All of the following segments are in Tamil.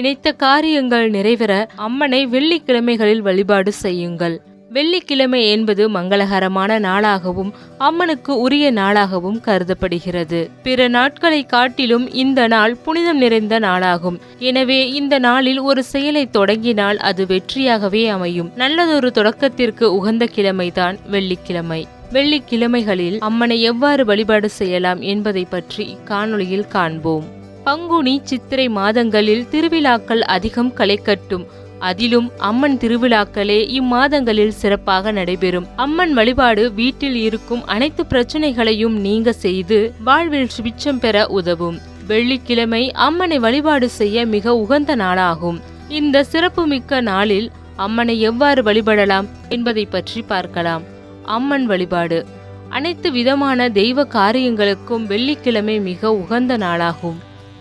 நினைத்த காரியங்கள் நிறைவேற அம்மனை வெள்ளிக்கிழமைகளில் வழிபாடு செய்யுங்கள். வெள்ளிக்கிழமை என்பது மங்களகரமான நாளாகவும் அம்மனுக்கு உரிய நாளாகவும் கருதப்படுகிறது. பிற நாட்களை காட்டிலும் இந்த நாள் புனிதம் நிறைந்த நாளாகும். எனவே இந்த நாளில் ஒரு செயலை தொடங்கினால் அது வெற்றியாகவே அமையும். நல்லதொரு தொடக்கத்திற்கு உகந்த கிழமைதான் வெள்ளிக்கிழமை. வெள்ளிக்கிழமைகளில் அம்மனை எவ்வாறு வழிபாடு செய்யலாம் என்பதை பற்றி இக்காணொளியில் காண்போம். பங்குனி சித்திரை மாதங்களில் திருவிழாக்கள் அதிகம் களை கட்டும். அதிலும் அம்மன் திருவிழாக்களே இம்மாதங்களில் சிறப்பாக நடைபெறும். அம்மன் வழிபாடு வீட்டில் இருக்கும் அனைத்து பிரச்சனைகளையும் நீங்க செய்து வாழ்வில் சுபிச்சம் பெற உதவும். வெள்ளிக்கிழமை அம்மனை வழிபாடு செய்ய மிக உகந்த நாளாகும். இந்த சிறப்புமிக்க நாளில் அம்மனை எவ்வாறு வழிபடலாம் என்பதை பற்றி பார்க்கலாம். அம்மன் வழிபாடு. அனைத்து விதமான தெய்வ காரியங்களுக்கும் வெள்ளிக்கிழமை மிக உகந்த நாளாகும்.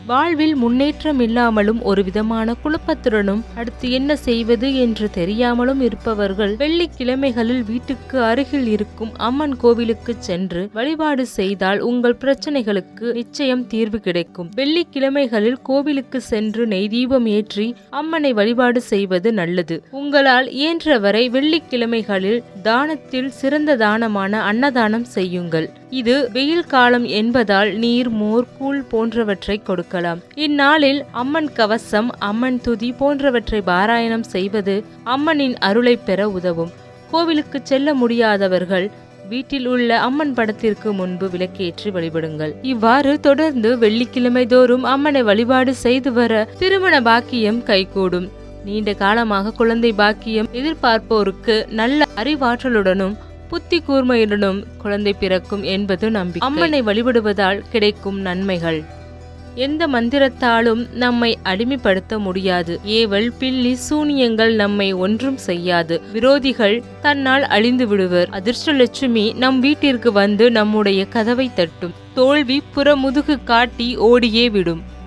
வாழ்வில் முன்னேற்றம் இல்லாமலும் ஒரு விதமான குழப்பத்துடனும் அடுத்து என்ன செய்வது என்று தெரியாமலும் இருப்பவர்கள் வெள்ளிக்கிழமைகளில் வீட்டுக்கு அருகில் இருக்கும் அம்மன் கோவிலுக்கு சென்று வழிபாடு செய்தால் உங்கள் பிரச்சனைகளுக்கு நிச்சயம் தீர்வு கிடைக்கும். வெள்ளிக்கிழமைகளில் கோவிலுக்கு சென்று நெய் தீபம் ஏற்றி அம்மனை வழிபாடு செய்வது நல்லது. உங்களால் இயன்றவரை வெள்ளிக்கிழமைகளில் தானத்தில் சிறந்த தானமான அன்னதானம் செய்யுங்கள். இது வெயில் காலம் என்பதால் நீர் மோர் கூழ் போன்றவற்றை கொடுக்கலாம். இந்நாளில் அம்மன் கவசம் அம்மன் துதி போன்றவற்றை பாராயணம் செய்வது அம்மனின் அருளை பெற உதவும். கோவிலுக்கு செல்ல முடியாதவர்கள் வீட்டில் உள்ள அம்மன் படத்திற்கு முன்பு விளக்கேற்றி வழிபடுங்கள். இவ்வாறு தொடர்ந்து வெள்ளிக்கிழமை தோறும் அம்மனை வழிபாடு செய்து வர திருமண பாக்கியம் கைகூடும். நீண்ட காலமாக குழந்தை பாக்கியம் எதிர்பார்ப்போருக்கு நல்ல அறிவாற்றலுடனும் புத்தி கூர்மையுடனும் குழந்தை பிறக்கும் என்பது நம்பி அம்மனை வழிபடுவதால் கிடைக்கும் நன்மைகள். எந்த மந்திரத்தாலும் நம்மை அடிமைப்படுத்த முடியாது. ஏவல் பில்லி சூனியங்கள் நம்மை ஒன்றும் செய்யாது. விரோதிகள் தன்னால் அழிந்து விடுவர். அதிர்ஷ்டலட்சுமி நம் வீட்டிற்கு வந்து நம்முடைய கதவை தட்டும். தோல்வி புறமுதுகு காட்டி ஓடியே விடும்.